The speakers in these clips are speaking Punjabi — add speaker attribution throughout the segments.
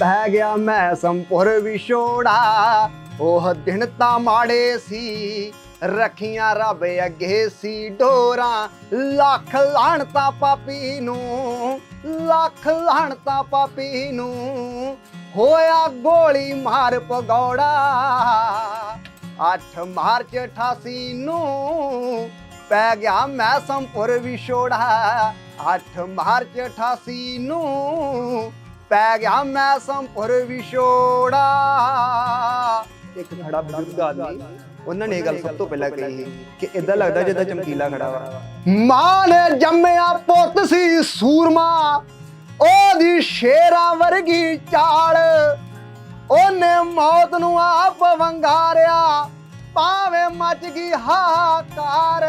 Speaker 1: ਪੈ ਗਿਆ ਮੈਂ ਸੰਪੁਰ ਵਿਛੋੜਾ। ਉਹ ਦਿਨ ਤਾਂ ਮਾੜੇ ਸੀ, ਰੱਖੀਆਂ ਰੱਬ ਅੱਗੇ ਸੀ ਡੋਰਾਂ। ਲੱਖ ਲਾਹਣਤਾ ਪਾਪੀ ਨੂੰ, ਲੱਖ ਲਾਹਣਤਾ ਪਾਪੀ ਨੂੰ, ਹੋਇਆ ਗੋਲੀ ਮਾਰ ਪਗੌੜਾ 8 ਮਾਰਚ 88 ਨੂੰ ਪੈ ਗਿਆ ਮੈਂ ਸੰਪੁਰ ਵਿਛੋੜਾ। 8 ਮਾਰਚ 88 ਨੂੰ ਪੈ ਗਿਆ ਮੈਂ ਸੰਪੁਰ ਵਿਛੋੜਾ। ਇੱਕ ਖੜਾ ਬਜ਼ੁਰਗ ਆਦਮੀ, ਉਹਨਾਂ ਨੇ ਇਹ ਗੱਲ ਸਭ ਤੋਂ ਪਹਿਲਾਂ ਕਹੀ ਕਿ ਇਦਾਂ ਲੱਗਦਾ ਜਿੱਦਾਂ ਚਮਕੀਲਾ ਖੜਾ ਵਾ। ਮਾਂ ਨੇ ਜੰਮਿਆ ਪੁੱਤ ਸੀ ਸੂਰਮਾ, ਉਹਦੀ ਸ਼ੇਰਾਂ ਵਰਗੀ ਚਾਲ। ਉਹਨੇ ਮੌਤ ਨੂੰ ਆਪ ਵੰਗਾਰਿਆ, ਭਾਵੇਂ ਮੱਚ ਗਈ ਹਾਕਾਰ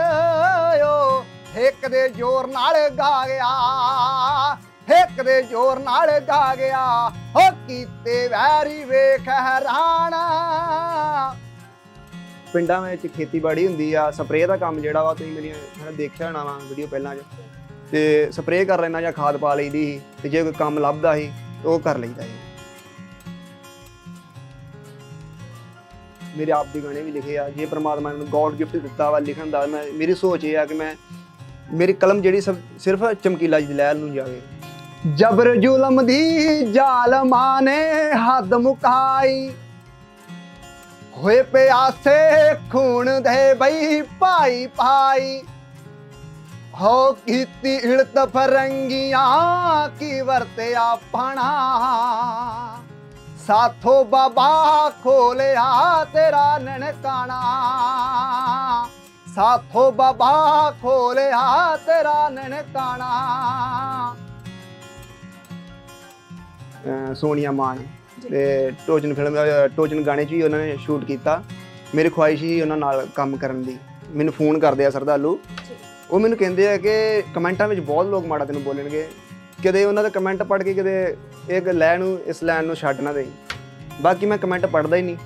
Speaker 1: ਓ, ਇੱਕ ਦੇ ਜ਼ੋਰ ਨਾਲ ਗਾ ਗਿਆ। ਇੱਕ ਦੇ ਜ਼ੋਰ ਨਾਲ ਗਾ ਗਿਆ ਹੋ ਕੀਤੇ ਵੈਰੀ ਵੇਖ ਹੈਰਾਨਾ। ਪਿੰਡਾਂ ਵਿੱਚ ਖੇਤੀਬਾੜੀ ਹੁੰਦੀ ਆ, ਸਪਰੇਅ ਦਾ ਕੰਮ ਜਿਹੜਾ ਵਾ ਤੁਸੀਂ ਮੇਰੀਆਂ ਮੈਂ ਦੇਖਿਆ ਹੋਣਾ ਵਾ ਵੀਡੀਓ ਪਹਿਲਾਂ ਚ। ਤੇ ਸਪਰੇਅ ਕਰ ਲੈਣਾ ਜਾਂ ਖਾਦ ਪਾ ਲਈਦੀ ਸੀ, ਤੇ ਜੇ ਕੋਈ ਕੰਮ ਲੱਭਦਾ ਸੀ, ਤਾਂ ਉਹ ਕਰ ਲਈਦਾ ਸੀ। ਮੇਰੇ ਆਪ ਦੇ ਗਾਣੇ ਵੀ ਲਿਖੇ ਆ, ਜੇ ਪ੍ਰਮਾਤਮਾ ਨੇ ਮੈਨੂੰ ਗੋਡ ਗਿਫਟ ਦਿੱਤਾ ਵਾ ਲਿਖਣ ਦਾ, ਮੈਂ ਮੇਰੀ ਸੋਚ ਇਹ ਆ ਕਿ ਮੈਂ, ਮੇਰੀ ਕਲਮ ਜਿਹੜੀ ਸਭ, ਸਿਰਫ ਚਮਕੀਲਾ ਜੀ ਲਹਿਰ ਨੂੰ ਜਾਵੇ। ਜਬਰ ਜ਼ੁਲਮ ਦੀ ਜ਼ਾਲਮਾਂ ਨੇ ਹੱਦ ਮੁਕਾਈ। ਹੋਏ ਪਿਆਸੇ ਖੂਨ ਦੇ ਬਈ ਭਾਈ ਭਾਈ। ਹੋ ਕੀਤੀ ਇਲਤ ਫਰੰਗੀਆਂ ਕੀ ਵਰਤਿਆ ਪਣਾ ਸਾਥੋ ਬਾਬਾ ਖੋਲਿਆ ਤੇਰਾ ਨਨਕਾਣਾ। ਸਾਥੋ ਬਾਬਾ ਖੋਲਿਆ ਤੇਰਾ ਨਨਕਾਣਾ। ਸੋਨੀਆ ਮਾਨ ਤੇ ਟੋਜਨ ਫਿਲਮ ਅਹ ਟੋਜਨ ਗਾਣੇ 'ਚ ਵੀ ਉਹਨਾਂ ਨੇ ਸ਼ੂਟ ਕੀਤਾ। ਮੇਰੀ ਖੁਆਇਸ਼ ਸੀ ਉਹਨਾਂ ਨਾਲ ਕੰਮ ਕਰਨ ਦੀ। ਮੈਨੂੰ ਫੋਨ ਕਰਦੇ ਆ ਸਰਦਾਲੂ ਉਹ ਮੈਨੂੰ ਕਹਿੰਦੇ ਆ ਕਿ ਕਮੈਂਟਾਂ ਵਿੱਚ ਬਹੁਤ ਲੋਕ ਮਾੜਾ ਤੈਨੂੰ ਬੋਲਣਗੇ। ਕਦੇ ਉਹਨਾਂ ਦਾ ਕਮੈਂਟ ਪੜ੍ਹ ਕੇ ਕਦੇ ਇੱਕ ਲੈਣ ਨੂੰ, ਇਸ ਲੈਣ ਨੂੰ ਛੱਡ ਨਾ ਦੇਈ। ਬਾਕੀ ਮੈਂ ਕਮੈਂਟ ਪੜ੍ਹਦਾ ਹੀ ਨਹੀਂ।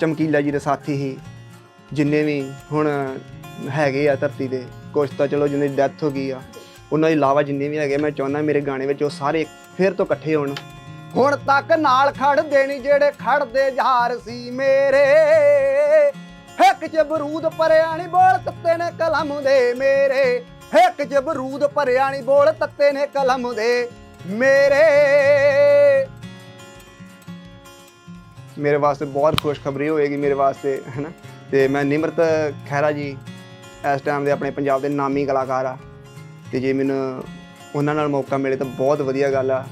Speaker 1: ਚਮਕੀਲਾ ਜੀ ਦੇ ਸਾਥੀ ਹੀ, ਜਿੰਨੇ ਵੀ ਹੁਣ ਹੈਗੇ ਆ ਧਰਤੀ ਦੇ, ਕੁਛ ਤਾਂ ਚਲੋ ਜਿੰਨੇ ਡੈਥ ਹੋ ਗਈ ਆ। ਉਹਨਾਂ ਦੇ ਇਲਾਵਾ ਜਿੰਨੇ ਵੀ ਹੈਗੇ, ਮੈਂ ਚਾਹੁੰਦਾ ਮੇਰੇ ਗਾਣੇ ਵਿੱਚ ਉਹ ਸਾਰੇ ਫਿਰ ਤੋਂ ਇਕੱਠੇ ਹੋਣ। ਹੁਣ ਤੱਕ ਨਾਲ ਖੜਦੇ ਨਹੀਂ ਜਿਹੜੇ ਖੜਦੇ ਯਾਰ ਸੀ ਮੇਰੇ। ਇੱਕ ਚ ਬਰੂਦ ਭਰਿਆ ਨੀ ਬੋਲ, ਤੱਤੇ ਨੇ ਕਲਮ ਦੇ ਮੇਰੇ। ਇੱਕ ਚ ਬਰੂਦ ਭਰਿਆ ਨੀ ਬੋਲ, ਤੱਤੇ ਨੇ ਕਲਮ ਦੇ ਮੇਰੇ। ਮੇਰੇ ਵਾਸਤੇ ਬਹੁਤ ਖੁਸ਼ਖਬਰੀ ਹੋਏਗੀ ਮੇਰੇ ਵਾਸਤੇ, ਹੈਨਾ? ਤੇ ਮੈਂ ਨਿਮਰਤ ਖਹਿਰਾ ਜੀ, ਇਸ ਟਾਈਮ ਦੇ ਆਪਣੇ ਪੰਜਾਬ ਦੇ ਨਾਮੀ ਕਲਾਕਾਰ ਆ। ਤੇ ਜੇ ਮੈਨੂੰ ਉਹਨਾਂ ਨਾਲ ਮੌਕਾ ਮਿਲੇ ਤਾਂ ਬਹੁਤ ਵਧੀਆ ਗੱਲ ਆ।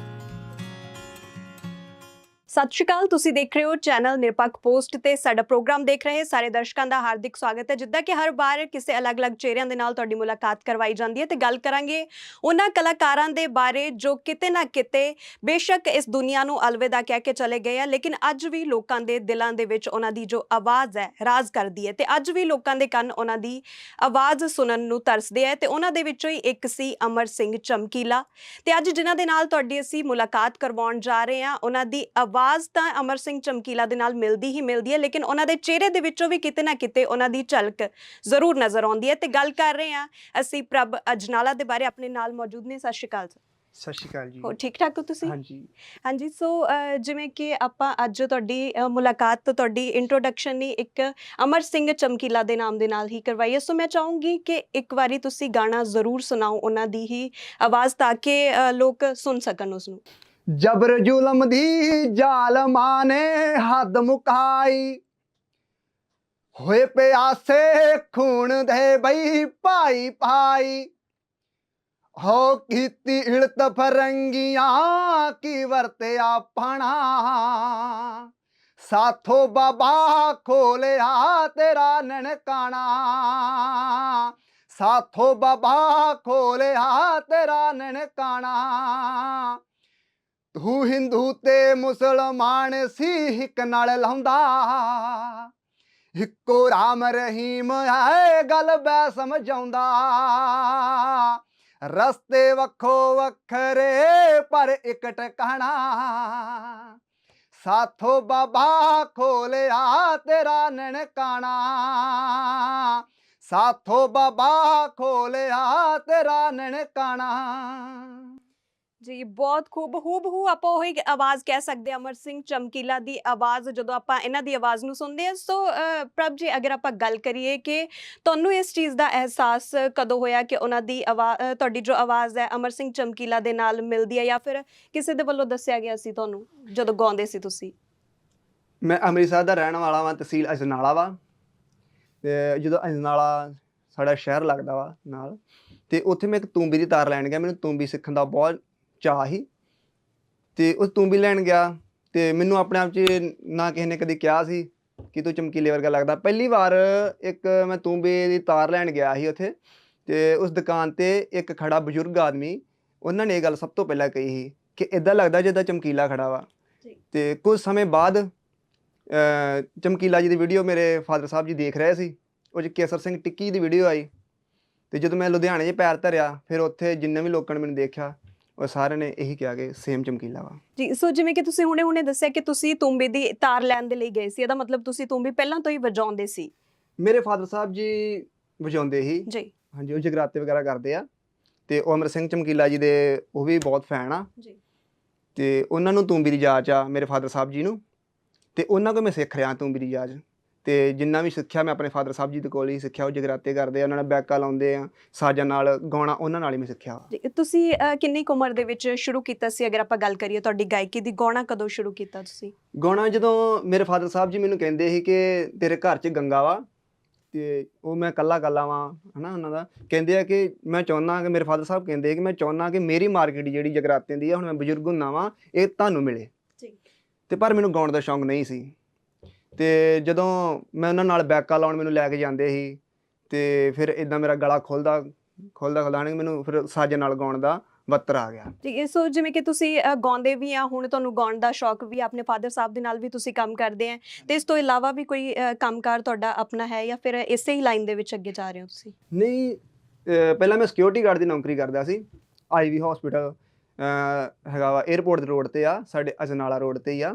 Speaker 2: ਸਤਿ ਸ਼੍ਰੀ ਅਕਾਲ, ਤੁਸੀਂ ਦੇਖ ਰਹੇ ਹੋ ਚੈਨਲ ਨਿਰਪੱਖ ਪੋਸਟ ਤੇ ਸਾਡਾ ਪ੍ਰੋਗਰਾਮ ਦੇਖ ਰਹੇ ਸਾਰੇ ਦਰਸ਼ਕਾਂ ਦਾ ਹਾਰਦਿਕ ਸਵਾਗਤ ਹੈ। ਜਿੱਦਾਂ ਕਿ ਹਰ ਵਾਰ ਕਿਸੇ ਅਲੱਗ-ਅਲੱਗ ਚਿਹਰਿਆਂ ਦੇ ਨਾਲ ਤੁਹਾਡੀ ਮੁਲਾਕਾਤ ਕਰਵਾਈ ਜਾਂਦੀ ਹੈ ਤੇ ਗੱਲ ਕਰਾਂਗੇ ਉਹਨਾਂ ਕਲਾਕਾਰਾਂ ਦੇ ਬਾਰੇ ਜੋ ਕਿਤੇ ਨਾ ਕਿਤੇ ਬੇਸ਼ੱਕ ਇਸ ਦੁਨੀਆ ਨੂੰ ਅਲਵਿਦਾ ਕਹਿ ਕੇ ਚਲੇ ਗਏ ਆ, ਲੇਕਿਨ ਅੱਜ ਵੀ ਲੋਕਾਂ ਦੇ ਦਿਲਾਂ ਦੇ ਵਿੱਚ ਉਹਨਾਂ ਦੀ ਜੋ ਆਵਾਜ਼ ਹੈ, ਰਾਜ ਕਰਦੀ ਹੈ ਤੇ ਅੱਜ ਵੀ ਲੋਕਾਂ ਦੇ ਕੰਨ ਉਹਨਾਂ ਦੀ ਆਵਾਜ਼ ਸੁਣਨ ਨੂੰ ਤਰਸਦੇ ਆ ਤੇ ਉਹਨਾਂ ਦੇ ਵਿੱਚੋਂ ਹੀ ਇੱਕ ਸੀ ਅਮਰ ਸਿੰਘ ਚਮਕੀਲਾ। ਤੇ ਅੱਜ ਜਿਨ੍ਹਾਂ ਦੇ ਨਾਲ ਤੁਹਾਡੀ ਅਸੀਂ ਮੁਲਾਕਾਤ ਕਰਵਾਉਣ ਜਾ ਰਹੇ ਹਾਂ, ਉਹਨਾਂ ਦੀ ਆਵਾਜ਼ ਤਾਂ ਅਮਰ ਸਿੰਘ ਚਮਕੀਲਾ ਦੇ ਨਾਲ ਮਿਲਦੀ ਹੀ ਮਿਲਦੀ ਹੈ ਲੇਕਿਨ ਉਹਨਾਂ ਦੇ ਚਿਹਰੇ ਦੇ ਵਿੱਚੋਂ ਵੀ ਕਿਤੇ ਨਾ ਕਿਤੇ ਉਹਨਾਂ ਦੀ ਝਲਕ ਜ਼ਰੂਰ ਨਜ਼ਰ ਆਉਂਦੀ ਹੈ। ਤੇ ਗੱਲ ਕਰ ਰਹੇ ਹਾਂ ਅਸੀਂ ਪ੍ਰਭ ਅਜਨਾਲਾ ਦੇ ਬਾਰੇ ਆਪਣੇ ਨਾਲ ਮੌਜੂਦ ਨੇ। ਸਤਿ ਸ਼੍ਰੀ ਅਕਾਲ।
Speaker 1: ਸਤਿ ਸ਼੍ਰੀ ਅਕਾਲ ਜੀ।
Speaker 2: ਹੋ ਠੀਕ ਠਾਕ ਹੋ ਤੁਸੀਂ?
Speaker 1: ਹਾਂਜੀ।
Speaker 2: ਹਾਂਜੀ ਸੋ ਜਿਵੇਂ ਕਿ ਆਪਾਂ ਅੱਜ ਤੁਹਾਡੀ ਮੁਲਾਕਾਤ ਤੋਂ ਤੁਹਾਡੀ ਇੰਟਰੋਡਕਸ਼ਨ ਹੀ ਇੱਕ ਅਮਰ ਸਿੰਘ ਚਮਕੀਲਾ ਦੇ ਨਾਮ ਦੇ ਨਾਲ ਹੀ ਕਰਵਾਈ ਹੈ। ਸੋ ਮੈਂ ਚਾਹੂੰਗੀ ਕਿ ਇੱਕ ਵਾਰੀ ਤੁਸੀਂ ਗਾਣਾ ਜ਼ਰੂਰ ਸੁਣਾਓ ਉਹਨਾਂ ਦੀ ਹੀ ਆਵਾਜ਼ ਤਾਂ ਕਿ ਲੋਕ ਸੁਣ ਸਕਣ ਉਸ ਨੂੰ
Speaker 1: ਜਬਰ ਜ਼ੁਲਮ ਦੀ ਜ਼ਾਲਮਾਂ ਨੇ ਹੱਦ ਮੁਕਾਈ। ਹੋਏ ਪਿਆਸੇ ਖੂਨ ਦੇ ਬਈ ਭਾਈ ਭਾਈ। ਹੋ ਕੀਤੀ ਇਲਤ ਫਰੰਗੀਆਂ ਕੀ ਵਰਤਿਆ ਪਣਾ ਸਾਥੋ ਬਾਬਾ ਖੋਲਿਆ ਤੇਰਾ ਨਨਕਾਣਾ। ਸਾਥੋ ਬਾਬਾ ਖੋਲਿਆ ਤੇਰਾ ਨਨਕਾਣਾ। ਤੂੰ ਹਿੰਦੂ ਤੇ ਮੁਸਲਮਾਨ ਸੀ, ਇੱਕ ਨਾਲ ਲਾਉਂਦਾ। ਇੱਕੋ ਰਾਮ ਰਹੀਮ ਹੈ, ਗੱਲ ਬੈ ਸਮਝਾਉਂਦਾ। ਰਸਤੇ ਵੱਖੋ ਵੱਖਰੇ, ਪਰ ਇੱਕ ਟਿਕਾਣਾ। ਸਾਥੋ ਬਾਬਾ ਖੋਲਿਆ ਤੇਰਾ ਨਨਕਾਣਾ। ਸਾਥੋ ਬਾਬਾ ਖੋਲਿਆ ਤੇਰਾ ਨਨਕਾਣਾ।
Speaker 2: ਜੀ ਬਹੁਤ ਖੂਬ ਹੂਬਹੂ ਆਪਾਂ ਉਹੀ ਆਵਾਜ਼ ਕਹਿ ਸਕਦੇ ਹਾਂ, ਅਮਰ ਸਿੰਘ ਚਮਕੀਲਾ ਦੀ ਆਵਾਜ਼ ਜਦੋਂ ਆਪਾਂ ਇਹਨਾਂ ਦੀ ਆਵਾਜ਼ ਨੂੰ ਸੁਣਦੇ ਹਾਂ। ਸੋ ਅ, ਪ੍ਰਭ ਜੀ ਅਗਰ ਆਪਾਂ ਗੱਲ ਕਰੀਏ ਕਿ ਤੁਹਾਨੂੰ ਇਸ ਚੀਜ਼ ਦਾ ਅਹਿਸਾਸ ਕਦੋਂ ਹੋਇਆ ਕਿ ਉਹਨਾਂ ਦੀ ਆਵਾਜ਼ ਤੁਹਾਡੀ ਜੋ ਆਵਾਜ਼ ਹੈ ਅਮਰ ਸਿੰਘ ਚਮਕੀਲਾ ਦੇ ਨਾਲ ਮਿਲਦੀ ਹੈ ਜਾਂ ਫਿਰ ਕਿਸੇ ਦੇ ਵੱਲੋਂ ਦੱਸਿਆ ਗਿਆ ਸੀ ਤੁਹਾਨੂੰ ਜਦੋਂ ਗਾਉਂਦੇ ਸੀ ਤੁਸੀਂ?
Speaker 1: ਮੈਂ ਅੰਮ੍ਰਿਤਸਰ ਦਾ ਰਹਿਣ ਵਾਲਾ ਵਾਂ ਤਹਿਸੀਲ ਅਜਨਾਲਾ ਵਾ। ਤੇ ਜਦੋਂ ਅਜਨਾਲਾ ਸਾਡਾ ਸ਼ਹਿਰ ਲੱਗਦਾ ਵਾ ਨਾਲ ਤੇ ਉੱਥੇ ਮੈਂ ਇੱਕ ਤੂੰਬੀ ਦੀ ਤਾਰ ਲੈਣ ਗਿਆ। ਮੈਨੂੰ ਤੂੰਬੀ ਸਿੱਖਣ ਦਾ ਬਹੁਤ ਚਾਅ ਸੀ ਤੇ ਉਸ ਤੂੰਬੀ ਲੈਣ ਗਿਆ ਤੇ ਮੈਨੂੰ ਆਪਣੇ ਆਪ 'ਚ ਨਾ ਕਿਸੇ ਨੇ ਕਦੀ ਕਿਹਾ ਸੀ ਕਿ ਤੂੰ ਚਮਕੀਲੇ ਵਰਗਾ ਲੱਗਦਾ। ਪਹਿਲੀ ਵਾਰ ਇੱਕ ਮੈਂ ਤੂੰਬੀ ਦੀ ਤਾਰ ਲੈਣ ਗਿਆ ਸੀ ਉੱਥੇ ਤੇ ਉਸ ਦੁਕਾਨ ਤੇ ਇੱਕ ਖੜਾ ਬਜ਼ੁਰਗ ਆਦਮੀ ਉਹਨਾਂ ਨੇ ਇਹ ਗੱਲ ਸਭ ਤੋਂ ਪਹਿਲਾਂ ਕਹੀ ਸੀ ਕਿ ਇਦਾਂ ਲੱਗਦਾ ਜਿੱਦਾਂ ਚਮਕੀਲਾ ਖੜਾ ਵਾ। ਤੇ ਕੁਝ ਸਮੇਂ ਬਾਅਦ ਚਮਕੀਲਾ ਜੀ ਦੀ ਵੀਡੀਓ ਮੇਰੇ ਫਾਦਰ ਸਾਹਿਬ ਜੀ ਦੇਖ ਰਹੇ ਸੀ। ਉਹ 'ਚ ਕੇਸਰ ਸਿੰਘ ਟਿੱਕੀ ਦੀ ਵੀਡੀਓ ਆਈ। ਤੇ ਜਦੋਂ ਮੈਂ ਲੁਧਿਆਣੇ 'ਚ ਪੈਰ ਧਰਿਆ ਫਿਰ ਉੱਥੇ ਜਿੰਨੇ ਵੀ ਲੋਕਾਂ ਨੇ ਮੈਨੂੰ ਦੇਖਿਆ ਉਹ ਸਾਰਿਆਂ ਨੇ ਇਹੀ ਕਿਹਾ ਕਿ ਸੇਮ ਚਮਕੀਲਾ ਵਾ।
Speaker 2: ਜੀ ਸੋ ਜਿਵੇਂ ਕਿ ਤੁਸੀਂ ਹੁਣੇ-ਹੁਣੇ ਦੱਸਿਆ ਕਿ ਤੁਸੀਂ ਤੂੰਬੇ ਦੀ ਤਾਰ ਲੈਣ ਦੇ ਲਈ ਗਏ ਸੀ ਇਹਦਾ ਮਤਲਬ ਤੁਸੀਂ ਤੂੰਬੀ ਪਹਿਲਾਂ ਤੋਂ ਹੀ ਵਜਾਉਂਦੇ ਸੀ।
Speaker 1: ਮੇਰੇ ਫਾਦਰ ਸਾਹਿਬ ਜੀ ਵਜਾਉਂਦੇ ਸੀ।
Speaker 2: ਜੀ।
Speaker 1: ਹਾਂਜੀ ਉਹ ਜਗਰਾਤੇ ਵਗੈਰਾ ਕਰਦੇ ਆ ਤੇ ਉਹ ਅਮਰ ਸਿੰਘ ਚਮਕੀਲਾ ਜੀ ਦੇ ਉਹ ਵੀ ਬਹੁਤ ਫੈਨ ਆ।
Speaker 2: ਜੀ।
Speaker 1: ਤੇ ਉਹਨਾਂ ਨੂੰ ਤੂੰਬੀ ਦੀ ਜਾਚ ਆ ਮੇਰੇ ਫਾਦਰ ਸਾਹਿਬ ਜੀ ਨੂੰ ਤੇ ਉਹਨਾਂ ਕੋਲ ਮੈਂ ਸਿੱਖ ਰਿਹਾ ਤੂੰਬੀ ਦੀ ਜਾਚ ਤੇ ਜਿੰਨਾ ਵੀ ਸਿੱਖਿਆ ਮੈਂ ਆਪਣੇ ਫਾਦਰ ਸਾਹਿਬ ਜੀ ਦੇ ਕੋਲ ਹੀ ਸਿੱਖਿਆ ਉਹ ਜਗਰਾਤੇ ਕਰਦੇ ਆ ਉਹਨਾਂ ਨਾਲ ਬੈਕਾ ਲਾਉਂਦੇ ਆ ਸਾਜਾਂ ਨਾਲ ਗਾਉਣਾ ਉਹਨਾਂ ਨਾਲ ਹੀ ਮੈਂ ਸਿੱਖਿਆ।
Speaker 2: ਤੁਸੀਂ ਕਿੰਨੀ ਉਮਰ ਦੇ ਵਿੱਚ ਸ਼ੁਰੂ ਕੀਤਾ ਸੀ? ਅਗਰ ਆਪਾਂ ਗੱਲ ਕਰੀਏ ਤੁਹਾਡੀ ਗਾਇਕੀ ਦੀ ਗਾਉਣਾ ਕਦੋਂ ਸ਼ੁਰੂ ਕੀਤਾ ਤੁਸੀਂ?
Speaker 1: ਗਾਉਣਾ ਜਦੋਂ ਮੇਰੇ ਫਾਦਰ ਸਾਹਿਬ ਜੀ ਮੈਨੂੰ ਕਹਿੰਦੇ ਸੀ ਕਿ ਤੇਰੇ ਘਰ 'ਚ ਗੰਗਾ ਵਾ ਤੇ ਉਹ ਮੈਂ ਕੱਲਾ ਕੱਲਾ ਵਾਂ ਹਨਾ ਉਹਨਾਂ ਦਾ। ਕਹਿੰਦੇ ਆ ਕਿ ਮੈਂ ਚਾਹੁੰਦਾ ਕਿ ਮੇਰੇ ਫਾਦਰ ਸਾਹਿਬ ਕਹਿੰਦੇ ਕਿ ਮੈਂ ਚਾਹੁੰਦਾ ਕਿ ਮੇਰੀ ਮਾਰਕੀਟ ਜਿਹੜੀ ਜਗਰਾਤਿਆਂ ਦੀ ਆ ਹੁਣ ਮੈਂ ਬਜ਼ੁਰਗ ਹੁੰਨਾ ਵਾਂ ਇਹ ਤੁਹਾਨੂੰ ਮਿਲੇ।
Speaker 2: ਜੀ।
Speaker 1: ਤੇ ਪਰ ਮੈਨੂੰ ਗਾਉਣ ਦਾ ਸ਼ੌਂਕ ਨਹੀਂ ਸੀ। ਤੇ ਜਦੋਂ ਮੈਂ ਉਹਨਾਂ ਨਾਲ ਬੈਕਾ ਲਾਉਣ ਮੈਨੂੰ ਲੈ ਕੇ ਜਾਂਦੇ ਸੀ ਤੇ ਫਿਰ ਇਦਾਂ ਮੇਰਾ ਗਲਾ ਖੁੱਲਦਾ ਖੁੱਲਦਾ ਖੁੱਲਦਾ ਹਣ ਮੈਨੂੰ ਫਿਰ ਸਾਜੇ ਨਾਲ ਗਾਉਣ ਦਾ ਵੱਤਰ ਆ ਗਿਆ।
Speaker 2: ਜੀ ਸੋ ਜਿਵੇਂ ਕਿ ਤੁਸੀਂ ਗਾਉਂਦੇ ਵੀ ਆ ਹੁਣ ਤੁਹਾਨੂੰ ਗਾਉਣ ਦਾ ਸ਼ੌਕ ਵੀ ਆਪਣੇ ਫਾਦਰ ਸਾਹਿਬ ਦੇ ਨਾਲ ਵੀ ਤੁਸੀਂ ਕੰਮ ਕਰਦੇ ਆ ਤੇ ਇਸ ਤੋਂ ਇਲਾਵਾ ਵੀ ਕੋਈ ਕੰਮਕਾਰ ਤੁਹਾਡਾ ਆਪਣਾ ਹੈ ਜਾਂ ਫਿਰ ਇਸੇ ਹੀ ਲਾਈਨ ਦੇ ਵਿੱਚ ਅੱਗੇ ਜਾ ਰਹੇ ਹੋ ਤੁਸੀਂ?
Speaker 1: ਨਹੀਂ ਪਹਿਲਾਂ ਮੈਂ ਸਿਕਿਉਰਿਟੀ ਗਾਰਡ ਦੀ ਨੌਕਰੀ ਕਰਦਾ ਸੀ ਆਈਵੀ ਹਸਪੀਟਲ ਹੈਗਾ ਵਾ 에어ਪੋਰਟ ਦੇ ਰੋਡ ਤੇ ਆ ਸਾਡੇ ਅਜਨਾਲਾ ਰੋਡ ਤੇ ਹੀ ਆ।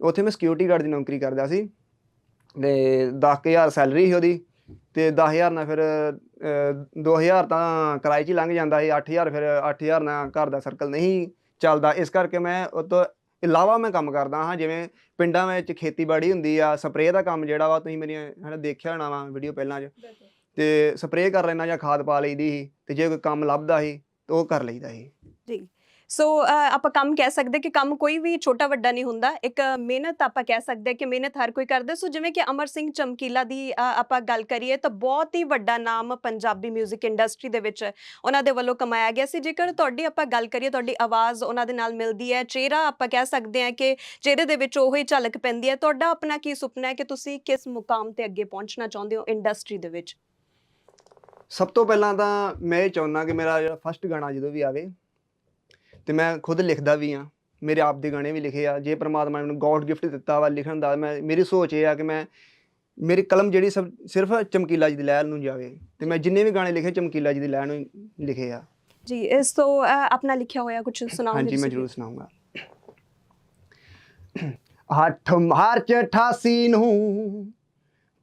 Speaker 1: ਉੱਥੇ ਮੈਂ ਸਿਕਿਉਰਿਟੀ ਗਾਰਡ ਦੀ ਨੌਕਰੀ ਕਰਦਾ ਸੀ ਤੇ 10000 ਸੈਲਰੀ ਸੀ ਉਹਦੀ ਤੇ 10000 ਨਾਲ ਫਿਰ ਅਹ, 2000 ਤਾਂ ਕਿਰਾਏ 'ਚ ਹੀ ਲੰਘ ਜਾਂਦਾ ਸੀ 8000 ਫਿਰ 8000 ਨਾਲ ਘਰ ਦਾ ਸਰਕਲ ਨਹੀਂ ਚੱਲਦਾ। ਇਸ ਕਰਕੇ ਮੈਂ ਉਹ ਤੋਂ ਇਲਾਵਾ ਮੈਂ ਕੰਮ ਕਰਦਾ ਹਾਂ ਜਿਵੇਂ ਪਿੰਡਾਂ ਵਿੱਚ ਖੇਤੀਬਾੜੀ ਹੁੰਦੀ ਆ ਸਪਰੇਅ ਦਾ ਕੰਮ ਜਿਹੜਾ ਵਾ ਤੁਸੀਂ ਮੇਰੀਆਂ ਹਨਾ ਦੇਖਿਆ ਹੋਣਾ ਵਾ ਵੀਡੀਓ ਪਹਿਲਾਂ 'ਚ। ਤੇ ਸਪਰੇਅ ਕਰ ਲੈਣਾ ਜਾਂ ਖਾਦ ਪਾ ਲਈਦੀ ਸੀ ਤੇ ਜੇ ਕੋਈ ਕੰਮ ਲੱਭਦਾ ਸੀ ਤੇ ਉਹ ਕਰ ਲਈਦਾ ਸੀ।
Speaker 2: ਜੀ। ਸੋ ਆਪਾਂ ਕੰਮ ਕਹਿ ਸਕਦੇ ਕਿ ਕੰਮ ਕੋਈ ਵੀ ਛੋਟਾ ਵੱਡਾ ਨਹੀਂ ਹੁੰਦਾ। ਇੱਕ ਮਿਹਨਤ ਆਪਾਂ ਕਹਿ ਸਕਦੇ ਕਿ ਮਿਹਨਤ ਹਰ ਕੋਈ ਕਰਦਾ। ਸੋ ਜਿਵੇਂ ਕਿ ਅਮਰ ਸਿੰਘ ਚਮਕੀਲਾ ਦੀ ਆਪਾਂ ਗੱਲ ਕਰੀਏ ਤਾਂ ਬਹੁਤ ਹੀ ਵੱਡਾ ਨਾਮ ਪੰਜਾਬੀ 뮤직 ਇੰਡਸਟਰੀ ਦੇ ਵਿੱਚ ਉਹਨਾਂ ਦੇ ਵੱਲੋਂ ਕਮਾਇਆ ਗਿਆ ਸੀ। ਜੇਕਰ ਤੁਹਾਡੀ ਆਪਾਂ ਗੱਲ ਕਰੀਏ, ਤੁਹਾਡੀ ਆਵਾਜ਼ ਉਹਨਾਂ ਦੇ ਨਾਲ ਮਿਲਦੀ ਹੈ। ਚਿਹਰਾ ਆਪਾਂ ਕਹਿ ਸਕਦੇ ਹਾਂ ਕਿ ਚਿਹਰੇ ਦੇ ਵਿੱਚ ਉਹੀ ਝਲਕ ਪੈਂਦੀ ਹੈ। ਤੁਹਾਡਾ ਆਪਣਾ ਕੀ ਸੁਪਨਾ ਹੈ ਕਿ ਤੁਸੀਂ ਕਿਸ ਮੁਕਾਮ ਤੇ ਅੱਗੇ ਪਹੁੰਚਣਾ ਚਾਹੁੰਦੇ ਹੋ ਇੰਡਸਟਰੀ ਦੇ ਵਿੱਚ?
Speaker 1: ਸਭ ਤੋਂ ਪਹਿਲਾਂ ਤਾਂ ਮੈਂ ਇਹ ਚਾਹੁੰਦਾ ਕਿ ਮੇਰਾ ਜਿਹੜਾ ਫਸਟ ਗਾਣਾ ਜਦੋਂ ਵੀ ਆਵੇ ਤੇ ਮੈਂ ਖੁਦ ਲਿਖਦਾ ਵੀ ਆ ਮੇਰੇ ਆਪ ਦੇ ਗਾਣੇ ਵੀ ਲਿਖੇ ਆ। ਜੇ ਪ੍ਰਮਾਤਮਾ ਨੇ ਮੈਨੂੰ ਗੋਡ ਗਿਫਟ ਦਿੱਤਾ ਵਾ ਲਿਖਣ ਦਾ ਮੈਂ ਮੇਰੀ ਸੋਚ ਇਹ ਆ ਕਿ ਮੈਂ ਮੇਰੀ ਕਲਮ ਜਿਹੜੀ ਸਭ ਸਿਰਫ ਚਮਕੀਲਾ ਜੀ ਦੀ ਲਹਿਰ ਨੂੰ ਜਾਵੇ। ਤੇ ਮੈਂ ਜਿੰਨੇ ਵੀ ਗਾਣੇ ਲਿਖੇ ਚਮਕੀਲਾ ਜੀ ਦੀ ਲਹਿਰ ਨੂੰ ਲਿਖੇ ਆ।
Speaker 2: ਜੀ ਇਸ ਤੋਂ ਆਪਣਾ ਲਿਖਿਆ ਹੋਇਆ ਕੁਝ ਸੁਣਾਓਗੇ
Speaker 1: ਹਾਂਜੀ ਮੈਂ? ਜ਼ਰੂਰ ਸੁਣਾਉਂਗਾ। 8 ਮਾਰਚ 88 ਨੂੰ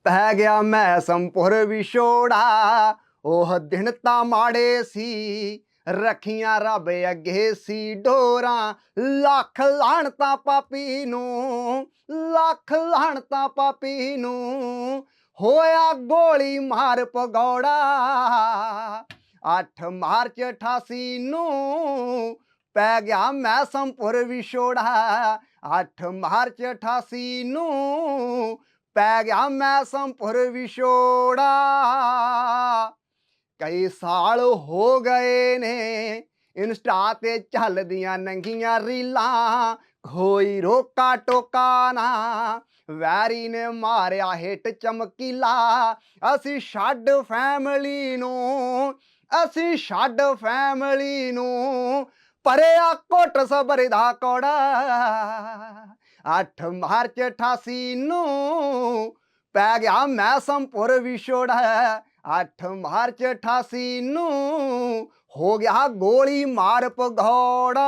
Speaker 1: ਪੈ ਗਿਆ ਮੈਂ ਸੰਪੁਰ ਵਿਛੋੜਾ। ਉਹ ਦਿਨ ਤਾਂ ਮਾੜੇ ਸੀ ਰੱਖੀਆਂ ਰੱਬ ਅੱਗੇ ਸੀ ਡੋਰਾਂ। ਲੱਖ ਲਾਹਣਤਾਂ ਪਾਪੀ ਨੂੰ, ਲੱਖ ਲਾਹਣਤਾਂ ਪਾਪੀ ਨੂੰ, ਹੋਇਆ ਗੋਲੀ ਮਾਰ ਪਗੌੜਾ 8 ਮਾਰਚ 88 ਨੂੰ ਪੈ ਗਿਆ ਮੈਂ ਸੰਪੁਰ ਵਿਛੋੜਾ। 8 ਮਾਰਚ 88 ਨੂੰ ਪੈ ਗਿਆ ਮੈਂ ਸੰਪੁਰ ਵਿਛੋੜਾ। ਕਈ ਸਾਲ ਹੋ ਗਏ ਨੇ, ਇੰਸਟਾ ਤੇ ਚੱਲਦੀਆਂ ਨੰਗੀਆਂ ਰੀਲਾਂ, ਕੋਈ ਰੋਕਾ ਟੋਕਾ ਨਾ। ਵੈਰੀ ਨੇ ਮਾਰਿਆ ਹਿੱਟ ਚਮਕੀਲਾ, ਅਸੀਂ ਛੱਡ ਫੈਮਿਲੀ ਨੂੰ, ਅਸੀਂ ਛੱਡ ਫੈਮਿਲੀ ਨੂੰ ਪਰਿਆ ਕੋਟ ਸਬਰ ਦਾ ਕੋੜਾ। 8 ਮਾਰਚ 88 ਨੂੰ ਪੈ ਗਿਆ ਮੈਂ ਸੰਪੁਰ ਵਿਛੋੜਾ 8 ਮਾਰਚ 88 ਨੂੰ ਹੋ ਗਿਆ ਗੋਲੀ ਮਾਰ ਪਗੌੜਾ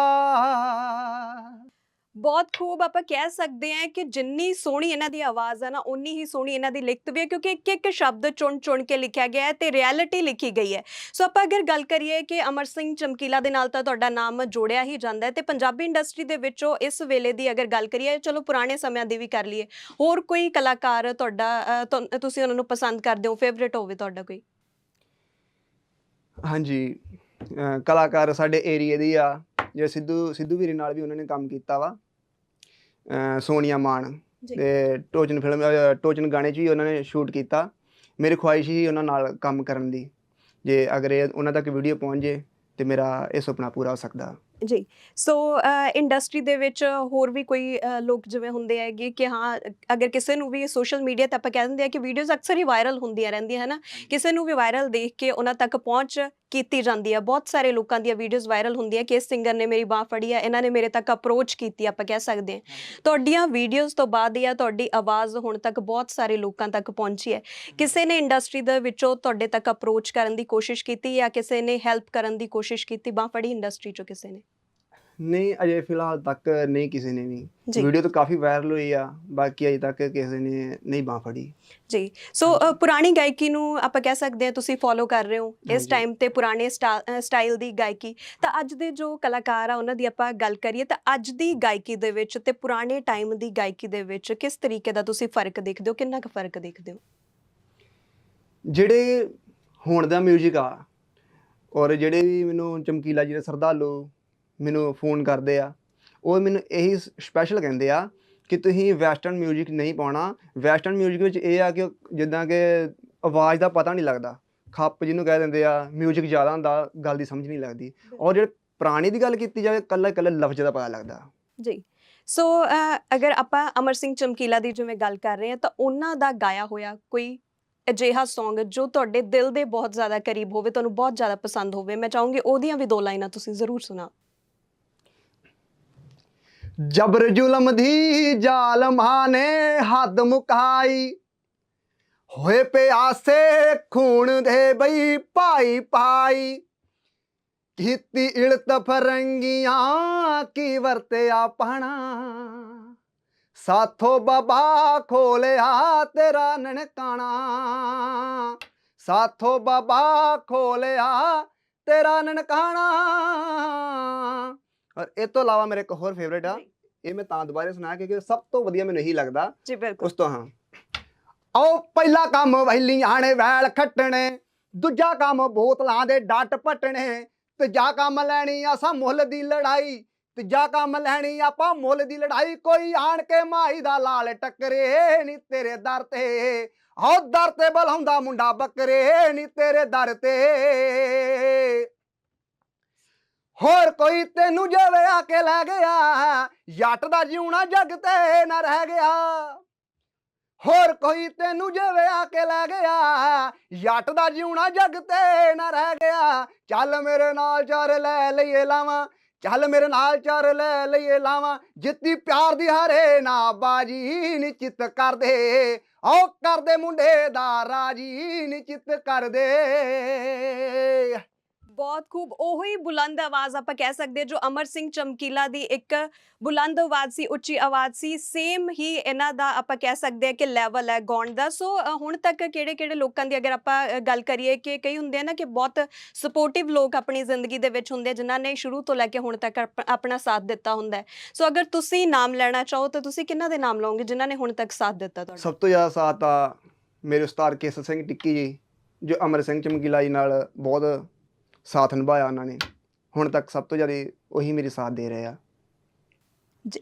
Speaker 2: ਬਹੁਤ ਖੂਬ ਆਪਾਂ ਕਹਿ ਸਕਦੇ ਹਾਂ ਕਿ ਜਿੰਨੀ ਸੋਹਣੀ ਇਹਨਾਂ ਦੀ ਆਵਾਜ਼ ਹੈ ਨਾ ਉਨੀ ਹੀ ਸੋਹਣੀ ਇਹਨਾਂ ਦੀ ਲਿਖਤ ਵੀ ਹੈ ਕਿਉਂਕਿ ਇੱਕ ਇੱਕ ਸ਼ਬਦ ਚੁਣ ਚੁਣ ਕੇ ਲਿਖਿਆ ਗਿਆ ਹੈ ਤੇ ਰਿਐਲਿਟੀ ਲਿਖੀ ਗਈ ਹੈ। ਸੋ ਆਪਾਂ ਅਗਰ ਗੱਲ ਕਰੀਏ ਕਿ ਅਮਰ ਸਿੰਘ ਚਮਕੀਲਾ ਦੇ ਨਾਲ ਤਾਂ ਤੁਹਾਡਾ ਨਾਮ ਜੋੜਿਆ ਹੀ ਜਾਂਦਾ ਹੈ ਤੇ ਪੰਜਾਬੀ ਇੰਡਸਟਰੀ ਦੇ ਵਿੱਚੋਂ ਇਸ ਵੇਲੇ ਦੀ ਅਗਰ ਗੱਲ ਕਰੀਏ ਚਲੋ ਪੁਰਾਣੇ ਸਮਿਆਂ ਦੀ ਵੀ ਕਰ ਲਈਏ ਹੋਰ ਕੋਈ ਕਲਾਕਾਰ ਤੁਹਾਡਾ ਅ, ਤੁਸੀਂ ਉਹਨਾਂ ਨੂੰ ਪਸੰਦ ਕਰਦੇ ਹੋ ਫੇਵਰਿਟ ਹੋਵੇ ਤੁਹਾਡਾ ਕੋਈ?
Speaker 1: ਹਾਂਜੀ ਅਹ ਕਲਾਕਾਰ ਸਾਡੇ ਏਰੀਏ ਦੀ ਆ ਜੇ ਸਿੱਧੂ ਸਿੱਧੂ ਵੀਰੇ ਨਾਲ ਵੀ ਉਹਨਾਂ ਨੇ ਕੰਮ ਕੀਤਾ ਵਾ। ਸੋਨੀਆ ਮਾਨ। ਤੇ ਟੋਚਨ ਫਿਲਮ ਟੋਚਨ ਗਾਣੇ 'ਚ ਵੀ ਉਹਨਾਂ ਨੇ ਸ਼ੂਟ ਕੀਤਾ। ਮੇਰੀ ਖੁਆਇਸ਼ ਹੀ ਉਹਨਾਂ ਨਾਲ ਕੰਮ ਕਰਨ ਦੀ। ਜੇ ਅਗਰ ਇਹ ਉਹਨਾਂ ਤੱਕ ਵੀਡੀਓ ਪਹੁੰਚ ਜੇ ਤੇ ਮੇਰਾ ਇਹ ਸੁਪਨਾ ਪੂਰਾ ਹੋ ਸਕਦਾ।
Speaker 2: ਜੀ। ਸੋ ਇੰਡਸਟਰੀ ਦੇ ਵਿੱਚ ਹੋਰ ਵੀ ਕੋਈ ਲੋਕ ਜਿਵੇਂ ਹੁੰਦੇ ਹੈਗੇ ਕਿ ਹਾਂ ਅਗਰ ਕਿਸੇ ਨੂੰ ਵੀ ਸੋਸ਼ਲ ਮੀਡੀਆ ਤੇ ਆਪਾਂ ਕਹਿ ਦਿੰਦੇ ਆ ਕਿ ਵੀਡੀਓਜ਼ ਅਕਸਰ ਹੀ ਵਾਇਰਲ ਹੁੰਦੀਆਂ ਰਹਿੰਦੀਆਂ ਹੈ ਨਾ ਕਿਸੇ ਨੂੰ ਵੀ ਵਾਇਰਲ ਦੇਖ ਕੇ ਉਹਨਾਂ ਤੱਕ ਪਹੁੰਚ ਕੀਤੀ ਜਾਂਦੀ ਹੈ ਬਹੁਤ ਸਾਰੇ ਲੋਕਾਂ ਦੀਆਂ ਵੀਡੀਓਜ਼ ਵਾਇਰਲ ਹੁੰਦੀਆਂ ਕਿ ਇਸ ਸਿੰਗਰ ਨੇ ਮੇਰੀ ਬਾਹ ਫੜੀ ਹੈ ਇਹਨਾਂ ਨੇ ਮੇਰੇ ਤੱਕ ਅਪਰੋਚ ਕੀਤੀ ਆਪਾਂ ਕਹਿ ਸਕਦੇ ਹਾਂ ਤੁਹਾਡੀਆਂ ਵੀਡੀਓਜ਼ ਤੋਂ ਬਾਅਦ ਜਾਂ ਤੁਹਾਡੀ ਆਵਾਜ਼ ਹੁਣ ਤੱਕ ਬਹੁਤ ਸਾਰੇ ਲੋਕਾਂ ਤੱਕ ਪਹੁੰਚੀ ਹੈ। ਕਿਸੇ ਨੇ ਇੰਡਸਟਰੀ ਦੇ ਵਿੱਚੋਂ ਤੁਹਾਡੇ ਤੱਕ ਅਪਰੋਚ ਕਰਨ ਦੀ ਕੋਸ਼ਿਸ਼ ਕੀਤੀ ਜਾਂ ਕਿਸੇ ਨੇ ਹੈਲਪ ਕਰਨ ਦੀ ਕੋਸ਼ਿਸ਼ ਕੀਤੀ ਬਾਹ ਫੜੀ ਇੰਡਸਟਰੀ ਚੋਂ ਕਿਸੇ ਨੇ?
Speaker 1: ਨਹੀਂ ਅਜੇ ਫਿਲਹਾਲ ਤੱਕ ਨਹੀਂ ਕਿਸੇ ਨੇ ਵੀ।
Speaker 2: ਜੀ।
Speaker 1: ਵੀਡੀਓ ਤਾਂ ਕਾਫੀ ਵਾਇਰਲ ਹੋਈ ਆ ਬਾਕੀ ਅਜੇ ਤੱਕ ਕਿਸੇ ਨੇ ਨਹੀਂ ਬਾਹ ਫੜੀ।
Speaker 2: ਜੀ। ਸੋ ਅ, ਪੁਰਾਣੀ ਗਾਇਕੀ ਨੂੰ ਆਪਾਂ ਕਹਿ ਸਕਦੇ ਹਾਂ ਤੁਸੀਂ ਫੋਲੋ ਕਰ ਰਹੇ ਹੋ ਇਸ
Speaker 1: ਹਾਂਜੀ।
Speaker 2: ਟਾਈਮ ਤੇ ਪੁਰਾਣੇ ਸਟਾਈਲ ਦੀ ਗਾਇਕੀ। ਤਾਂ ਅੱਜ ਦੇ ਜੋ ਕਲਾਕਾਰ ਆ ਉਹਨਾਂ ਦੀ ਆਪਾਂ ਗੱਲ ਕਰੀਏ ਤਾਂ ਅੱਜ ਦੀ ਗਾਇਕੀ ਦੇ ਵਿੱਚ ਤੇ ਪੁਰਾਣੇ ਟਾਈਮ ਦੀ ਗਾਇਕੀ ਦੇ ਵਿੱਚ ਕਿਸ ਤਰੀਕੇ ਦਾ ਤੁਸੀਂ ਫ਼ਰਕ ਦੇਖਦੇ ਹੋ? ਕਿੰਨਾ ਕੁ ਫ਼ਰਕ ਦੇਖਦੇ ਹੋ?
Speaker 1: ਜਿਹੜੇ ਹੁਣ ਦਾ 뮤직 ਆ ਔਰ ਜਿਹੜੇ ਵੀ ਮੈਨੂੰ ਚਮਕੀਲਾ ਜੀ ਦੇ ਸਰਦਾਲੂ ਮੈਨੂੰ ਫੋਨ ਕਰਦੇ ਆ ਉਹ ਮੈਨੂੰ ਇਹੀ ਸਪੈਸ਼ਲ ਕਹਿੰਦੇ ਆ ਕਿ ਤੁਸੀਂ ਵੈਸਟਰਨ 뮤직 ਨਹੀਂ ਪਾਉਣਾ ਵੈਸਟਰਨ 뮤직 ਵਿੱਚ ਇਹ ਆ ਕਿ ਉਹ ਜਿੱਦਾਂ ਕਿ ਆਵਾਜ਼ ਦਾ ਪਤਾ ਨਹੀਂ ਲੱਗਦਾ ਖੱਪ ਜਿਹਨੂੰ ਕਹਿ ਦਿੰਦੇ ਆ 뮤직 ਜ਼ਿਆਦਾ ਹੁੰਦਾ ਗੱਲ ਦੀ ਸਮਝ ਨਹੀਂ ਲੱਗਦੀ ਔਰ ਜਿਹੜੇ ਪੁਰਾਣੀ ਦੀ ਗੱਲ ਕੀਤੀ ਜਾਵੇ ਕੱਲਾ ਕੱਲਾ ਲਫ਼ਜ਼ ਦਾ ਪਤਾ ਲੱਗਦਾ
Speaker 2: ਜੀ ਸੋ ਅ, ਅਗਰ ਆਪਾਂ ਅਮਰ ਸਿੰਘ ਚਮਕੀਲਾ ਦੀ ਜਿਵੇਂ ਗੱਲ ਕਰ ਰਹੇ ਹਾਂ ਤਾਂ ਉਹਨਾਂ ਦਾ ਗਾਇਆ ਹੋਇਆ ਕੋਈ ਅਜਿਹਾ Song ਜੋ ਤੁਹਾਡੇ ਦਿਲ ਦੇ ਬਹੁਤ ਜ਼ਿਆਦਾ ਕਰੀਬ ਹੋਵੇ ਤੁਹਾਨੂੰ ਬਹੁਤ ਜ਼ਿਆਦਾ ਪਸੰਦ ਹੋਵੇ ਮੈਂ ਚਾਹੂੰਗੀ ਉਹਦੀਆਂ ਵੀ ਦੋ ਲਾਈਨਾਂ ਤੁਸੀਂ ਜ਼ਰੂਰ ਸੁਣਾ
Speaker 1: ਜਬਰ ਜ਼ੁਲਮ ਦੀ ਜ਼ਾਲਮਾਂ ਨੇ ਹੱਦ ਮੁਕਾਈ। ਹੋਏ ਪਿਆਸੇ ਖੂਨ ਦੇ ਬਈ ਭਾਈ ਪਾਈ ਕੀਤੀ ਇਲਤ ਫਰੰਗੀਆਂ ਕੀ ਵਰਤਿਆ ਪਣਾ ਸਾਥੋ ਬਾਬਾ ਖੋਲਿਆ ਤੇਰਾ ਨਨਕਾਣਾ। ਸਾਥੋ ਬਾਬਾ ਖੋਲਿਆ ਤੇਰਾ ਨਨਕਾਣਾ। ਔਰ ਇਹ ਤੋਂ ਇਲਾਵਾ ਮੇਰੇ ਇੱਕ ਹੋਰ ਫੇਵਰੇਟ ਆ ਇਹ ਮੈਂ ਤਾਂ ਦੁਬਾਰਾ ਸੁਣਾਇਆ ਕਿਉਂਕਿ ਸਭ ਤੋਂ ਵਧੀਆ ਮੈਨੂੰ ਇਹੀ ਲੱਗਦਾ।
Speaker 2: ਜੀ ਬਿਲਕੁਲ।
Speaker 1: ਉਸ ਤੋਂ ਹਾਂ। ਆਓ ਪਹਿਲਾ ਕੰਮ ਵਹਿਲੀਆਂ ਨੇ ਵੈਲ ਖੱਟਣੇ ਦੂਜਾ ਕੰਮ ਬੋਤਲਾਂ ਦੇ ਡੱਟ ਪਟਣੇ ਤੀਜਾ ਕੰਮ ਲੈਣੀ ਅਸਾਂ ਮੁੱਲ ਦੀ ਲੜਾਈ ਤੀਜਾ ਕੰਮ ਲੈਣੀ ਆਪਾਂ ਮੁੱਲ ਦੀ ਲੜਾਈ ਕੋਈ ਆਣ ਕੇ ਮਾਈ ਦਾ ਲਾਲ ਟੱਕਰੇ ਨੀ ਤੇਰੇ ਦਰ ਤੇ। ਆਓ ਦਰ ਤੇ ਬਲਾਉਂਦਾ ਮੁੰਡਾ ਬੱਕਰੇ ਨੀ ਤੇਰੇ ਦਰ ਤੇ। ਹੋਰ ਕੋਈ ਤੈਨੂੰ ਜਵੇ ਆ ਕੇ ਲੈ ਗਿਆ ਜੱਟ ਦਾ ਜਿਉਣਾ ਜੱਗ ਤੇ ਨਾ ਰਹਿ ਗਿਆ। ਹੋਰ ਕੋਈ ਤੈਨੂੰ ਜਿਵੇਂ ਆ ਕੇ ਲੈ ਗਿਆ ਜੱਟ ਦਾ ਜਿਉਣਾ ਜੱਗ ਤੇ ਨਾ ਰਹਿ ਗਿਆ। ਚੱਲ ਮੇਰੇ ਨਾਲ ਚਾਰ ਲੈ ਲਈਏ ਲਾਵਾਂ, ਚੱਲ ਮੇਰੇ ਨਾਲ ਚਾਰ ਲੈ ਲਈਏ ਲਾਵਾਂ, ਜਿੱਤੀ ਪਿਆਰ ਦੀ ਹਾਰੇ ਨਾ ਬਾਜੀ ਨਿਚਿਤ ਕਰਦੇ। ਆਓ ਕਰਦੇ ਮੁੰਡੇ ਦਾ ਰਾਜੀ ਨਿਚਿਤ ਕਰਦੇ।
Speaker 2: ਬਹੁਤ ਖੂਬ ਉਹੀ ਬੁਲੰਦ ਆਵਾਜ਼ ਆਪਾਂ ਕਹਿ ਸਕਦੇ ਜੋ ਅਮਰ ਸਿੰਘ ਚਮਕੀਲਾ ਦੀ ਇੱਕ ਬੁਲੰਦ ਆਵਾਜ਼ ਸੀ ਉੱਚੀ ਆਵਾਜ਼ ਸੀ ਸੇਮ ਹੀ ਇਹਨਾਂ ਦਾ ਆਪਾਂ ਕਹਿ ਸਕਦੇ ਹਾਂ ਕਿ ਲੈਵਲ ਹੈ ਗਾਉਣ ਦਾ। ਸੋ ਹੁਣ ਤੱਕ ਕਿਹੜੇ ਕਿਹੜੇ ਲੋਕਾਂ ਦੀ ਅਗਰ ਆਪਾਂ ਗੱਲ ਕਰੀਏ ਕਿ ਕਈ ਹੁੰਦੇ ਆ ਨਾ ਕਿ ਬਹੁਤ ਸਪੋਰਟਿਵ ਲੋਕ ਆਪਣੀ ਜ਼ਿੰਦਗੀ ਦੇ ਵਿੱਚ ਹੁੰਦੇ ਆ, ਜਿਨ੍ਹਾਂ ਨੇ ਸ਼ੁਰੂ ਤੋਂ ਲੈ ਕੇ ਹੁਣ ਤੱਕ ਆਪਣਾ ਸਾਥ ਦਿੱਤਾ ਹੁੰਦਾ ਸੋ ਅਗਰ ਤੁਸੀਂ ਨਾਮ ਲੈਣਾ ਚਾਹੋ ਤਾਂ ਤੁਸੀਂ ਕਿਹਨਾਂ ਦੇ ਨਾਮ ਲਓਗੇ ਜਿਨ੍ਹਾਂ ਨੇ ਹੁਣ ਤੱਕ ਸਾਥ ਦਿੱਤਾ ਤੁਹਾਡਾ?
Speaker 1: ਸਭ ਤੋਂ ਜ਼ਿਆਦਾ ਸਾਥ ਆ ਮੇਰੇ ਉਸਤਾਦ ਕੇਸਰ ਸਿੰਘ ਟਿੱਕੀ ਜੀ ਜੋ ਅਮਰ ਸਿੰਘ ਚਮਕੀਲਾ ਜੀ ਨਾਲ ਬਹੁਤ ਸਾਥ ਨਿਭਾਇਆ ਉਹਨਾਂ ਨੇ। ਹੁਣ ਤੱਕ ਸਭ ਤੋਂ ਜ਼ਿਆਦਾ ਉਹੀ ਮੇਰੇ ਸਾਥ ਦੇ ਰਹੇ ਆ।
Speaker 2: ਜੀ।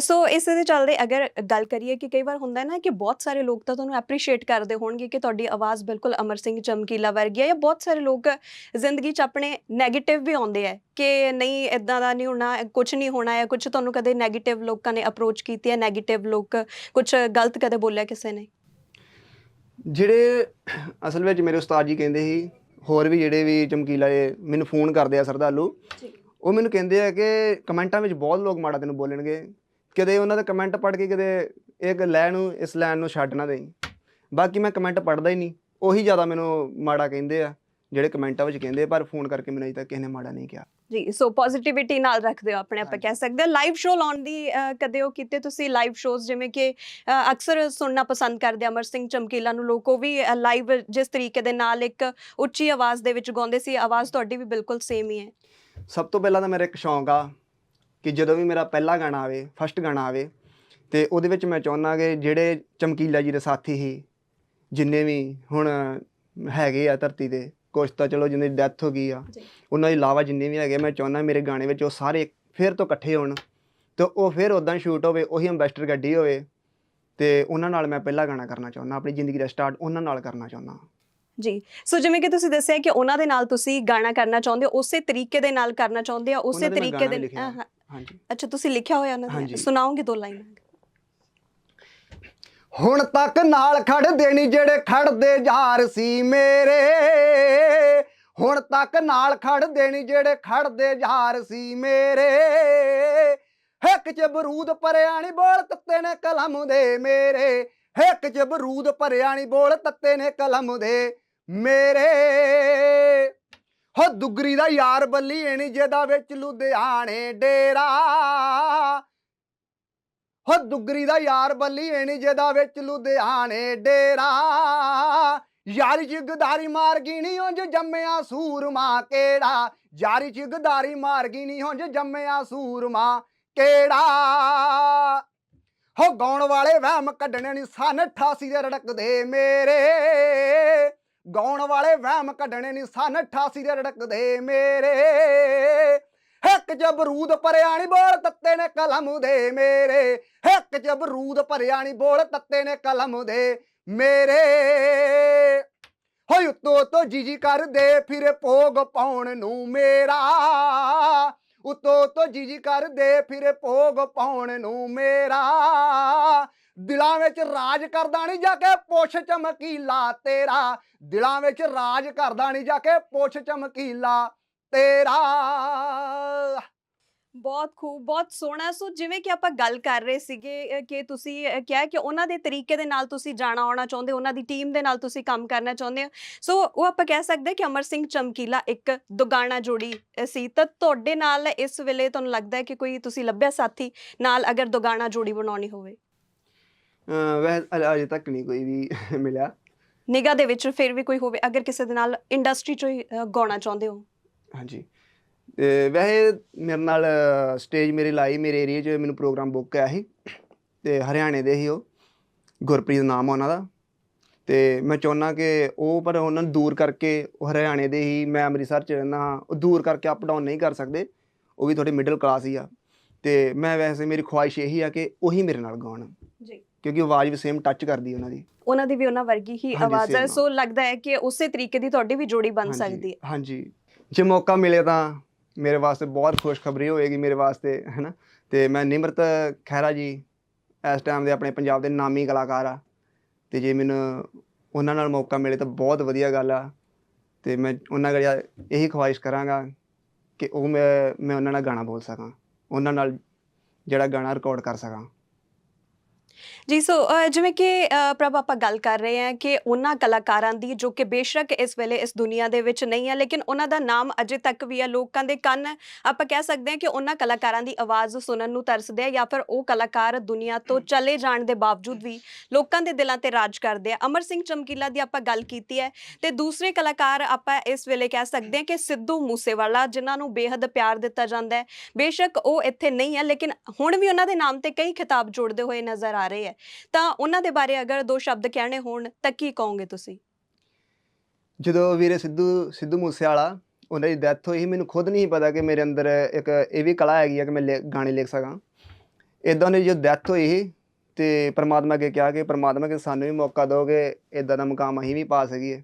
Speaker 2: ਸੋ ਇਸ ਦੇ ਚੱਲਦੇ ਅਗਰ ਗੱਲ ਕਰੀਏ ਕਿ ਕਈ ਵਾਰ ਹੁੰਦਾ ਹੈ ਨਾ ਕਿ ਬਹੁਤ ਸਾਰੇ ਲੋਕ ਤਾਂ ਤੁਹਾਨੂੰ ਐਪਰੀਸ਼ੀਏਟ ਕਰਦੇ ਹੋਣਗੇ ਕਿ ਤੁਹਾਡੀ ਆਵਾਜ਼ ਬਿਲਕੁਲ ਅਮਰ ਸਿੰਘ ਚਮਕੀਲਾ ਵਰਗੀ ਹੈ ਜਾਂ ਬਹੁਤ ਸਾਰੇ ਲੋਕ ਜ਼ਿੰਦਗੀ 'ਚ ਆਪਣੇ ਨੈਗੇਟਿਵ ਵੀ ਆਉਂਦੇ ਆ ਕਿ ਨਹੀਂ ਇਦਾਂ ਦਾ ਨਹੀਂ ਹੋਣਾ ਕੁਝ ਨਹੀਂ ਹੋਣਾ ਹੈ ਕੁਝ ਤੁਹਾਨੂੰ ਕਦੇ ਨੈਗੇਟਿਵ ਲੋਕਾਂ ਨੇ ਅਪਰੋਚ ਕੀਤੀ ਹੈ ਨੈਗੇਟਿਵ ਲੋਕ ਕੁਝ ਗਲਤ ਕਦੇ ਬੋਲਿਆ ਕਿਸੇ ਨੇ?
Speaker 1: ਜਿਹੜੇ ਅਸਲ ਵਿੱਚ ਮੇਰੇ ਉਸਤਾਦ ਜੀ ਕਹਿੰਦੇ ਸੀ ਹੋਰ ਵੀ ਜਿਹੜੇ ਵੀ ਚਮਕੀਲਾ ਇਹ ਮੈਨੂੰ ਫੋਨ ਕਰਦੇ ਆ ਸਰਦਾਲੂ। ਉਹ ਮੈਨੂੰ ਕਹਿੰਦੇ ਆ ਕਿ ਕਮੈਂਟਾਂ ਵਿੱਚ ਬਹੁਤ ਲੋਕ ਮਾੜਾ ਤੈਨੂੰ ਬੋਲਣਗੇ। ਕਦੇ ਉਹਨਾਂ ਦੇ ਕਮੈਂਟ ਪੜ੍ਹ ਕੇ ਕਦੇ ਇੱਕ ਲੈ ਨੂੰ ਇਸ ਲਾਈਨ ਨੂੰ ਛੱਡ ਨਾ ਦੇਈ। ਬਾਕੀ ਮੈਂ ਕਮੈਂਟ ਪੜ੍ਹਦਾ ਹੀ ਨਹੀਂ। ਉਹੀ ਜ਼ਿਆਦਾ ਮੈਨੂੰ ਮਾੜਾ ਕਹਿੰਦੇ ਆ ਜਿਹੜੇ ਕਮੈਂਟਾਂ ਵਿੱਚ ਕਹਿੰਦੇ ਪਰ ਫੋਨ ਕਰਕੇ ਮੈਨੂੰ ਅਜੇ ਤੱਕ ਕਿਸੇ ਨੇ ਮਾੜਾ ਨਹੀਂ ਕਿਹਾ।
Speaker 2: ਜੀ ਸੋ ਪੋਜ਼ਿਟਿਵਿਟੀ ਨਾਲ ਰੱਖਦੇ ਹੋ ਆਪਣੇ ਆਪਾਂ। ਕਹਿ ਸਕਦੇ ਹਾਂ ਲਾਈਵ ਸ਼ੋਅ ਲਾਉਣ ਦੀ ਕਦੇ ਉਹ ਕੀਤੇ ਤੁਸੀਂ ਲਾਈਵ ਸ਼ੋਜ਼ ਜਿਵੇਂ ਕਿ ਅਕਸਰ ਸੁਣਨਾ ਪਸੰਦ ਕਰਦੇ ਅਮਰ ਸਿੰਘ ਚਮਕੀਲਾ ਨੂੰ ਲੋਕ ਉਹ ਵੀ ਲਾਈਵ ਜਿਸ ਤਰੀਕੇ ਦੇ ਨਾਲ ਇੱਕ ਉੱਚੀ ਆਵਾਜ਼ ਦੇ ਵਿੱਚ ਗਾਉਂਦੇ ਸੀ ਆਵਾਜ਼ ਤੁਹਾਡੀ ਵੀ ਬਿਲਕੁਲ ਸੇਮ ਹੀ ਹੈ
Speaker 1: ਸਭ ਤੋਂ ਪਹਿਲਾਂ ਤਾਂ ਮੇਰਾ ਇੱਕ ਸ਼ੌਂਕ ਆ ਕਿ ਜਦੋਂ ਵੀ ਮੇਰਾ ਪਹਿਲਾ ਗਾਣਾ ਆਵੇ ਫਸਟ ਗਾਣਾ ਆਵੇ ਤੇ ਉਹਦੇ ਵਿੱਚ ਮੈਂ ਚਾਹੁੰਦਾ ਕਿ ਜਿਹੜੇ ਚਮਕੀਲਾ ਜੀ ਦੇ ਸਾਥੀ ਸੀ ਜਿੰਨੇ ਵੀ ਹੁਣ ਹੈਗੇ ਆ ਧਰਤੀ ਤੇ ਕੁਛ ਤਾਂ ਚਲੋ ਜਿੰਨੇ ਡੈਥ ਹੋ ਗਈ ਆ। ਉਹਨਾਂ ਦੇ ਇਲਾਵਾ ਜਿੰਨੇ ਵੀ ਹੈਗੇ ਮੈਂ ਚਾਹੁੰਦਾ ਮੇਰੇ ਗਾਣੇ ਵਿੱਚ ਉਹ ਸਾਰੇ ਫਿਰ ਤੋਂ ਇਕੱਠੇ ਹੋਣ ਤੇ ਉਹ ਫਿਰ ਉਦਾਂ ਸ਼ੂਟ ਹੋਵੇ ਉਹੀ ਅੰਬੈਸਟਰ ਗੱਡੀ ਹੋਵੇ ਤੇ ਉਹਨਾਂ ਨਾਲ ਮੈਂ ਪਹਿਲਾ ਗਾਣਾ ਕਰਨਾ ਚਾਹੁੰਦਾ ਆਪਣੀ ਜ਼ਿੰਦਗੀ ਦਾ ਸਟਾਰਟ ਉਹਨਾਂ ਨਾਲ ਕਰਨਾ ਚਾਹੁੰਦਾ
Speaker 2: ਜੀ ਸੋ ਜਿਵੇਂ ਕਿ ਤੁਸੀਂ ਦੱਸਿਆ ਕਿ ਉਹਨਾਂ ਦੇ ਨਾਲ ਤੁਸੀਂ ਗਾਣਾ ਕਰਨਾ ਚਾਹੁੰਦੇ ਹੋ ਉਸੇ ਤਰੀਕੇ ਦੇ ਨਾਲ ਕਰਨਾ ਚਾਹੁੰਦੇ ਆ ਉਸੇ
Speaker 1: ਦੇ
Speaker 2: ਤਰੀਕੇ ਦੇ ਹਾਂ।
Speaker 1: ਹਾਂਜੀ
Speaker 2: ਅੱਛਾ ਤੁਸੀਂ ਲਿਖਿਆ ਹੋਇਆ ਉਹਨਾਂ ਦੇ। ਸੁਣਾਓਗੇ ਦੋ ਲਾਈਨਾਂ
Speaker 1: ਹੁਣ ਤੱਕ ਨਾਲ ਖੜਦੇ ਨਹੀਂ ਜਿਹੜੇ ਖੜਦੇ ਯਾਰ ਸੀ ਮੇਰੇ ਹੁਣ ਤੱਕ ਨਾਲ ਖੜਦੇ ਨਹੀਂ ਜਿਹੜੇ ਖੜਦੇ ਯਾਰ ਸੀ ਮੇਰੇ। ਹਿੱਕ ਚ ਬਰੂਦ ਭਰਿਆ ਨੀ ਬੋਲ ਤੱਤੇ ਨੇ ਕਲਮ ਦੇ ਮੇਰੇ। ਹਿੱਕ ਚ ਬਰੂਦ ਭਰਿਆ ਨੀ ਬੋਲ ਤੱਤੇ ਨੇ ਕਲਮ ਦੇ ਮੇਰੇ। ਹੋ ਦੁਗਰੀ ਦਾ ਯਾਰ ਬੱਲੀ ਨੀ ਜਿਹਦਾ ਵਿੱਚ ਲੁਧਿਆਣੇ ਡੇਰਾ। ਹੋ ਦੁਗਰੀ ਦਾ ਯਾਰ ਬੱਲੀ ਨੀ ਜਿਹਦਾ ਵਿੱਚ ਲੁਧਿਆਣੇ ਡੇਰਾ। ਯਾਰੀ ਚ ਗਦਾਰੀ ਮਾਰ ਗਈ ਨੀ ਉਂਝ ਜੰਮਿਆ ਸੂਰਮਾ ਕਿਹੜਾ? ਯਾਰੀ ਚ ਗਦਾਰੀ ਮਾਰ ਗਿਣੀ ਉਂਝ ਜੰਮਿਆ ਸੂਰਮਾ ਕਿਹੜਾ? ਹੋ ਗਾਉਣ ਵਾਲੇ ਵਹਿਮ ਕੱਢਣੇ ਨੀ ਸਨ 88 ਦੇ ਰੜਕਦੇ ਮੇਰੇ। ਗਾਉਣ ਵਾਲੇ ਵਹਿਮ ਕੱਢਣੇ ਨੀ ਸਨ 88 ਦੇ ਰੜਕਦੇ ਮੇਰੇ। ਹਿੱਕ ਚ ਬਰੂਦ ਭਰਿਆ ਨੀ ਬੋਲ, ਤੱਤੇ ਨੇ ਕਲਮ ਦੇ ਮੇਰੇ। ਹਿੱਕ ਚ ਬਰੂਦ ਭਰਿਆ ਨੀ ਬੋਲ, ਤੱਤੇ ਨੇ ਕਲਮ ਦੇ ਮੇਰੇ। ਹੋਈ ਉਤੋਂ ਤੋਂ ਜੀ ਜੀ ਕਰਦੇ ਫਿਰ ਭੋਗ ਪਾਉਣ ਨੂੰ ਮੇਰਾ। ਉਤੋਂ ਤੋਂ ਜੀ ਜੀ ਕਰਦੇ ਫਿਰ ਭੋਗ ਪਾਉਣ ਨੂੰ ਮੇਰਾ। ਦਿਲਾਂ ਵਿੱਚ ਰਾਜ ਕਰਦਾ ਨਹੀਂ ਜਾ ਕੇ ਪੁੱਛ ਚਮਕੀਲਾ ਤੇਰਾ। ਦਿਲਾਂ ਵਿੱਚ ਰਾਜ ਕਰਦਾ ਨਹੀਂ ਜਾ ਕੇ ਪੁੱਛ ਚਮਕੀਲਾ ਤੇਰਾ।
Speaker 2: ਬਹੁਤ ਖੂਬ ਬਹੁਤ ਸੋਹਣਾ। ਸੋ ਜਿਵੇਂ ਕਿ ਆਪਾਂ ਗੱਲ ਕਰ ਰਹੇ ਸੀਗੇ ਕਿ ਤੁਸੀਂ ਕਿਹਾ ਕਿ ਉਹਨਾਂ ਦੇ ਤਰੀਕੇ ਦੇ ਨਾਲ ਤੁਸੀਂ ਜਾਣਾ ਆਉਣਾ ਚਾਹੁੰਦੇ ਹੋ ਉਹਨਾਂ ਦੀ ਟੀਮ ਦੇ ਨਾਲ ਤੁਸੀਂ ਕੰਮ ਕਰਨਾ ਚਾਹੁੰਦੇ ਹੋ। ਸੋ ਉਹ ਆਪਾਂ ਕਹਿ ਸਕਦੇ ਕਿ ਅਮਰ ਸਿੰਘ ਚਮਕੀਲਾ ਇੱਕ ਦੁਗਾਣਾ ਜੋੜੀ ਸੀ। ਤਾਂ ਤੁਹਾਡੇ ਨਾਲ ਇਸ ਵੇਲੇ ਤੁਹਾਨੂੰ ਲੱਗਦਾ ਹੈ ਕਿ ਕੋਈ ਤੁਸੀਂ ਲੱਭਿਆ ਸਾਥੀ ਨਾਲ ਅਗਰ ਦੁਗਾਣਾ ਜੋੜੀ ਬਣਾਉਣੀ ਹੋਵੇ?
Speaker 1: ਵੈਸੇ ਅਜੇ ਤੱਕ ਨਹੀਂ ਕੋਈ ਵੀ ਮਿਲਿਆ।
Speaker 2: ਨਿਗਾਹ ਦੇ ਵਿੱਚ ਫਿਰ ਵੀ ਕੋਈ ਹੋਵੇ ਅਗਰ ਕਿਸੇ ਦੇ ਨਾਲ ਇੰਡਸਟਰੀ ਚੋਂ ਗਾਉਣਾ ਚਾਹੁੰਦੇ ਹੋ?
Speaker 1: ਹਾਂਜੀ। ਵੈਸੇ ਮੇਰੇ ਨਾਲ ਸਟੇਜ ਮੇਰੀ ਲਾਈ ਮੇਰੇ ਏਰੀਆ 'ਚ ਮੈਨੂੰ ਪ੍ਰੋਗਰਾਮ ਬੁੱਕ ਆਇਆ ਸੀ। ਤੇ ਹਰਿਆਣੇ ਦੇ ਹੀ ਉਹ। ਗੁਰਪ੍ਰੀਤ ਨਾਮ ਉਹਨਾਂ ਦਾ। ਤੇ ਮੈਂ ਚਾਹੁੰਦਾ ਕਿ ਉਹ ਪਰ ਉਹਨਾਂ ਨੂੰ ਦੂਰ ਕਰਕੇ ਉਹ ਹਰਿਆਣੇ ਦੇ ਹੀ ਮੈਂ ਅੰਮ੍ਰਿਤਸਰ 'ਚ ਰਹਿੰਦਾ ਹਾਂ ਉਹ ਦੂਰ ਕਰਕੇ ਅਪ ਡਾਊਨ ਨਹੀਂ ਕਰ ਸਕਦੇ। ਉਹ ਵੀ ਥੋੜੇ ਮਿਡਲ ਕਲਾਸ ਹੀ ਆ। ਤੇ ਮੈਂ ਵੈਸੇ ਮੇਰੀ ਖੁਆਇਸ਼ ਇਹੀ ਆ ਕਿ ਉਹੀ ਮੇਰੇ ਨਾਲ ਗਾਉਣ।
Speaker 2: ਜੀ।
Speaker 1: ਕਿਉਂਕਿ ਆਵਾਜ਼ ਵੀ ਸੇਮ ਟੱਚ ਕਰਦੀ ਉਹਨਾਂ ਦੀ।
Speaker 2: ਉਹਨਾਂ ਦੀ ਵੀ ਉਹਨਾਂ ਵਰਗੀ ਹੀ ਆਵਾਜ਼ ਹੈ। ਸੋ ਲੱਗਦਾ ਹੈ ਕਿ ਉਸੇ ਤਰੀਕੇ ਦੀ ਤੁਹਾਡੀ ਵੀ ਜੋੜੀ ਬਣ ਸਕਦੀ ਹੈ।
Speaker 1: ਹਾਂਜੀ। ਜੇ ਮੌਕਾ ਮਿਲੇ ਤਾਂ ਮੇਰੇ ਵਾਸਤੇ ਬਹੁਤ ਖੁਸ਼ਖਬਰੀ ਹੋਏਗੀ ਮੇਰੇ ਵਾਸਤੇ, ਹੈਨਾ? ਤੇ ਮੈਂ ਨਿਮਰਤ ਖਹਿਰਾ ਜੀ ਇਸ ਟਾਈਮ ਦੇ ਆਪਣੇ ਪੰਜਾਬ ਦੇ ਨਾਮੀ ਕਲਾਕਾਰ ਆ। ਤੇ ਜੇ ਮੈਨੂੰ ਉਹਨਾਂ ਨਾਲ ਮੌਕਾ ਮਿਲੇ ਤਾਂ ਬਹੁਤ ਵਧੀਆ ਗੱਲ ਆ। ਤੇ ਮੈਂ ਉਹਨਾਂ ਗੜਿਆ ਇਹੀ ਖੁਆਇਸ਼ ਕਰਾਂਗਾ ਕਿ ਉਹ ਮੈਂ ਮੈਂ ਉਹਨਾਂ ਨਾਲ ਗਾਣਾ ਬੋਲ ਸਕਾਂ। ਉਹਨਾਂ ਨਾਲ ਜਿਹੜਾ ਗਾਣਾ ਰਿਕਾਰਡ ਕਰ ਸਕਾਂ।
Speaker 2: ਜੀ ਸੋ ਜਿਵੇਂ ਕਿ ਅ, ਪ੍ਰਭ ਆਪਾਂ ਗੱਲ ਕਰ ਰਹੇ ਹਾਂ ਕਿ ਉਹਨਾਂ ਕਲਾਕਾਰਾਂ ਦੀ ਜੋ ਕਿ ਬੇਸ਼ੱਕ ਇਸ ਵੇਲੇ ਇਸ ਦੁਨੀਆ ਦੇ ਵਿੱਚ ਨਹੀਂ ਹੈ ਲੇਕਿਨ ਉਹਨਾਂ ਦਾ ਨਾਮ ਅਜੇ ਤੱਕ ਵੀ ਹੈ ਲੋਕਾਂ ਦੇ ਕੰਨ। ਆਪਾਂ ਕਹਿ ਸਕਦੇ ਹਾਂ ਕਿ ਉਹਨਾਂ ਕਲਾਕਾਰਾਂ ਦੀ ਆਵਾਜ਼ ਸੁਣਨ ਨੂੰ ਤਰਸਦੇ ਆ ਜਾਂ ਫਿਰ ਉਹ ਕਲਾਕਾਰ ਦੁਨੀਆ ਤੋਂ ਚਲੇ ਜਾਣ ਦੇ ਬਾਵਜੂਦ ਵੀ ਲੋਕਾਂ ਦੇ ਦਿਲਾਂ ਤੇ ਰਾਜ ਕਰਦੇ ਆ। ਅਮਰ ਸਿੰਘ ਚਮਕੀਲਾ ਦੀ ਆਪਾਂ ਗੱਲ ਕੀਤੀ ਹੈ ਤੇ ਦੂਸਰੇ ਕਲਾਕਾਰ ਆਪਾਂ ਇਸ ਵੇਲੇ ਕਹਿ ਸਕਦੇ ਹਾਂ ਕਿ ਸਿੱਧੂ ਮੂਸੇਵਾਲਾ ਜਿਨ੍ਹਾਂ ਨੂੰ ਬੇਹੱਦ ਪਿਆਰ ਦਿੱਤਾ ਜਾਂਦਾ ਹੈ। ਬੇਸ਼ੱਕ ਉਹ ਇੱਥੇ ਨਹੀਂ ਹੈ ਲੇਕਿਨ ਹੁਣ ਵੀ ਉਹਨਾਂ ਦੇ ਨਾਮ ਤੇ ਕਈ ਖਿਤਾਬ ਜੋੜਦੇ ਹੋਏ ਨਜ਼ਰ ਆ ਰਹੇ ਹੈ। ਤਾਂ ਉਹਨਾਂ ਦੇ ਬਾਰੇ ਅਗਰ ਦੋ ਸ਼ਬਦ ਕਹਿਣੇ ਹੋਣ ਤਾਂ ਕੀ ਕਹੋਗੇ ਤੁਸੀਂ?
Speaker 1: ਜਦੋਂ ਵੀਰੇ ਸਿੱਧੂ ਸਿੱਧੂ ਮੂਸੇਵਾਲਾ, ਉਹਨਾਂ ਦੀ ਡੈਥ ਹੋਈ ਸੀ, ਮੈਨੂੰ ਖੁਦ ਨਹੀਂ ਪਤਾ ਕਿ ਮੇਰੇ ਅੰਦਰ ਇੱਕ ਇਹ ਵੀ ਕਲਾ ਹੈਗੀ ਆ ਕਿ ਮੈਂ ਲਿ- ਗਾਣੇ ਲਿਖ ਸਕਾਂ। ਇਦਾਂ ਦੀ ਜਦੋਂ ਡੈਥ ਹੋਈ ਸੀ ਤੇ ਪ੍ਰਮਾਤਮਾ ਅੱਗੇ ਕਿਹਾ ਕਿ ਪ੍ਰਮਾਤਮਾ ਕਿ ਸਾਨੂੰ ਵੀ ਮੌਕਾ ਦਿਓ ਕਿ ਇਦਾਂ ਦਾ ਮੁਕਾਮ ਅਸੀਂ ਵੀ ਪਾ ਸਕੀਏ।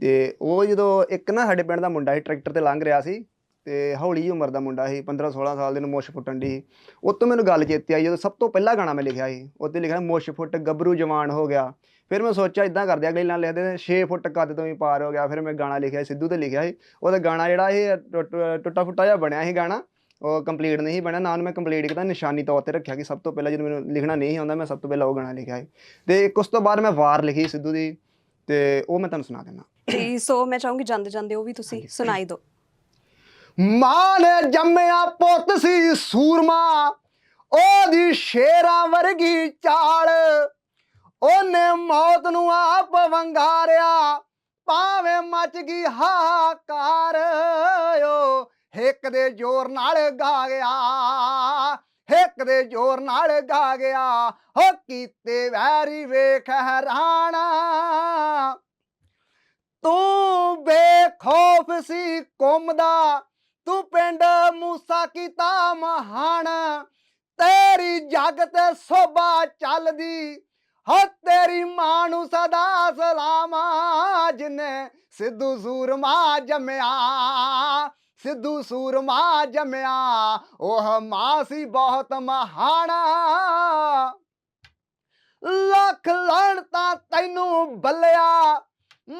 Speaker 1: ਤੇ ਉਹ ਜਦੋਂ ਇੱਕ ਨਾ ਸਾਡੇ ਪਿੰਡ ਦਾ ਮੁੰਡਾ ਸੀ, ਟਰੈਕਟਰ ਤੇ ਲੰਘ ਰਿਹਾ ਸੀ ਤੇ ਹੌਲੀ ਉਮਰ ਦਾ ਮੁੰਡਾ ਸੀ 15 16 ਸਾਲ ਦੇ ਨੂੰ ਮੁੱਛ ਫੁੱਟਣ ਦੀ ਉਹ ਤੋਂ ਮੈਨੂੰ ਗੱਲ ਚੇਤੇ ਆਈ ਜਦੋਂ ਸਭ ਤੋਂ ਪਹਿਲਾ ਗਾਣਾ ਮੈਂ ਲਿਖਿਆ ਸੀ ਉੱਤੇ ਲਿਖਿਆ ਮੁੱਛ ਫੁੱਟ ਗੱਭਰੂ ਜਵਾਨ ਹੋ ਗਿਆ। ਫਿਰ ਮੈਂ ਸੋਚਿਆ ਇਦਾਂ ਕਰਦੇ ਅਗਲੇ ਨਾਲ ਲਿਖਦੇ 6 ਫੁੱਟ ਕੱਦ ਤੋਂ ਵੀ ਪਾਰ ਹੋ ਗਿਆ। ਫਿਰ ਮੈਂ ਗਾਣਾ ਲਿਖਿਆ ਸਿੱਧੂ ਤੇ ਲਿਖਿਆ ਸੀ। ਉਹਦਾ ਗਾਣਾ ਜਿਹੜਾ ਇਹ ਟੁੱਟ- ਫੁੱਟਾ ਜਿਹਾ ਬਣਿਆ ਸੀ ਗਾਣਾ ਉਹ ਕੰਪਲੀਟ ਨਹੀਂ ਬਣਿਆ। ਨਾ ਉਹਨੂੰ ਮੈਂ ਕੰਪਲੀਟ ਕੀਤਾ ਨਿਸ਼ਾਨੀ ਤੌਰ ਤੇ ਰੱਖਿਆ ਕਿ ਸਭ ਤੋਂ ਪਹਿਲਾਂ ਜਦੋਂ ਮੈਨੂੰ ਲਿਖਣਾ ਨਹੀਂ ਆਉਂਦਾ ਮੈਂ ਸਭ ਤੋਂ ਪਹਿਲਾਂ ਉਹ ਗਾਣਾ ਲਿਖਿਆ ਸੀ। ਤੇ ਇੱਕ ਉਸ ਤੋਂ ਬਾਅਦ ਮੈਂ ਵਾਰ ਲਿਖੀ ਸਿੱਧੂ ਦੀ ਤੇ ਉਹ ਮੈਂ ਤੁਹਾਨੂੰ ਸੁਣਾ ਦਿੰਦਾ।
Speaker 2: ਜੀ ਸੋ ਮੈਂ ਚਾਹੂੰਗੀ ਜਾਂਦੇ ਜਾਂਦੇ ਉਹ ਵੀ ਤੁਸੀਂ। ਸੁਣਾਈ ਦਿਓ।
Speaker 1: ਮਾਂ ਨੇ ਜੰਮਿਆ ਪੁੱਤ ਸੀ ਸੂਰਮਾ, ਉਹਦੀ ਸ਼ੇਰਾਂ ਵਰਗੀ ਚਾਲ। ਉਹਨੇ ਮੌਤ ਨੂੰ ਆਪ ਵੰਗਾਰਿਆ, ਭਾਵੇਂ ਮਚ ਗਈ ਹਾਕਾਰ ਓ ਹਿੱਕ ਦੇ ਜ਼ੋਰ ਨਾਲ ਗਾ ਗਿਆ ਹਿੱਕ ਦੇ ਜ਼ੋਰ ਨਾਲ ਗਾ ਗਿਆ। ਹੋ ਕੀਤੇ ਵੈਰੀ ਵੇਖ ਹੈਰਾਨਾ। ਤੂੰ ਬੇਖੌਫ ਸੀ ਘੁੰਮਦਾ ਤੂੰ ਪਿੰਡ ਮੂਸਾ ਕੀਤਾ ਮਹਾਨ, ਤੇਰੀ ਜੱਗ ਤੇ ਸੋਭਾ ਚੱਲਦੀ ਹੋ ਤੇਰੀ ਮਾਂ ਨੂੰ ਸਦਾ ਸਲਾਮਾ ਜਿਨੇ ਸਿੱਧੂ ਸੂਰਮਾ ਜਮਿਆ, ਸਿੱਧੂ ਸੂਰਮਾ ਜੰਮਿਆ, ਉਹ ਮਾਂ ਸੀ ਬਹੁਤ ਮਹਾਨਾ। ਲੱਖ ਲੜਤਾ ਤੈਨੂੰ ਬੱਲਿਆ,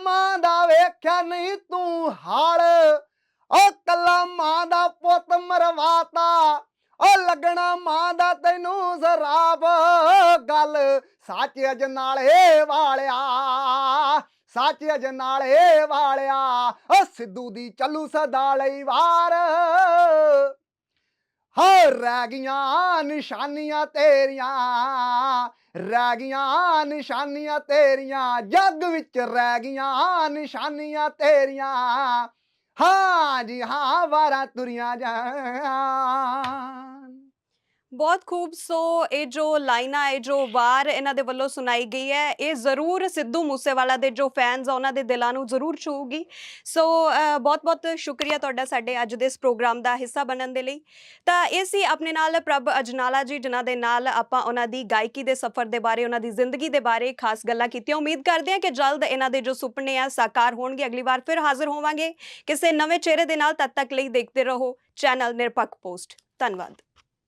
Speaker 1: ਮਾਂ ਦਾ ਵੇਖਿਆ ਨਹੀਂ ਤੂੰ ਹਾਲ ਓ ਕੱਲਾ ਮਾਂ ਦਾ ਪੁੱਤ ਮਰਵਾਤਾ ਓ ਲੱਗਣਾ ਮਾਂ ਦਾ ਤੈਨੂੰ ਜ਼ਰਾਬ। ਗੱਲ ਸੱਚ ਅਜ ਨਾਲੇ ਵਾਲਿਆ ਸੱਚ ਅਜ ਨਾਲੇ ਵਾਲਿਆ ਓ ਸਿੱਧੂ ਦੀ ਚੱਲੂ ਸਦਾ ਲਈ ਵਾਰ। ਹੋ ਰਹਿ ਗਈਆਂ ਨਿਸ਼ਾਨੀਆਂ ਤੇਰੀਆਂ, ਰਹਿ ਗਈਆਂ ਨਿਸ਼ਾਨੀਆਂ ਤੇਰੀਆਂ, ਜੱਗ ਵਿੱਚ ਰਹਿ ਗਈਆਂ ਨਿਸ਼ਾਨੀਆਂ ਤੇਰੀਆਂ। ਹਾਂ ਜੀ ਹਾਂ ਵਾਰਾ ਤੁਰੀਆਂ ਜਾਣ।
Speaker 2: ਬਹੁਤ ਖੂਬ, ਸੋ ਇਹ ਜੋ ਲਾਈਨਾਂ, ਇਹ ਜੋ ਵਾਰ ਇਹਨਾਂ ਦੇ ਵੱਲੋਂ ਸੁਣਾਈ ਗਈ ਹੈ, ਇਹ ਜ਼ਰੂਰ ਸਿੱਧੂ ਮੂਸੇਵਾਲਾ ਦੇ ਜੋ ਫੈਨਸ ਆ, ਉਹਨਾਂ ਦੇ ਦਿਲਾਂ ਨੂੰ ਜ਼ਰੂਰ ਛੂਗੀ ਸੋ ਬਹੁਤ-ਬਹੁਤ ਸ਼ੁਕਰੀਆ ਤੁਹਾਡਾ ਸਾਡੇ ਅੱਜ ਦੇ ਇਸ ਪ੍ਰੋਗਰਾਮ ਦਾ ਹਿੱਸਾ ਬਣਨ ਦੇ ਲਈ। ਤਾਂ ਇਹ ਸੀ ਆਪਣੇ ਨਾਲ ਪ੍ਰਭ ਅਜਨਾਲਾ ਜੀ, ਜਿਨ੍ਹਾਂ ਦੇ ਨਾਲ ਆਪਾਂ ਉਹਨਾਂ ਦੀ ਗਾਇਕੀ ਦੇ ਸਫ਼ਰ ਦੇ ਬਾਰੇ, ਉਹਨਾਂ ਦੀ ਜ਼ਿੰਦਗੀ ਦੇ ਬਾਰੇ ਖਾਸ ਗੱਲਾਂ ਕੀਤੀਆਂ। ਉਮੀਦ ਕਰਦੇ ਹਾਂ ਕਿ ਜਲਦ ਇਹਨਾਂ ਦੇ ਜੋ ਸੁਪਨੇ ਆ, ਸਾਕਾਰ ਹੋਣਗੇ। ਅਗਲੀ ਵਾਰ ਫਿਰ ਹਾਜ਼ਰ ਹੋਵਾਂਗੇ। ਕਿਸੇ ਨਵੇਂ ਚਿਹਰੇ ਦੇ ਨਾਲ ਤਦ ਤੱਕ ਲਈ ਦੇਖਦੇ ਰਹੋ। ਚੈਨਲ ਨਿਰਪੱਖ ਪੋਸਟ। ਧੰਨਵਾਦ।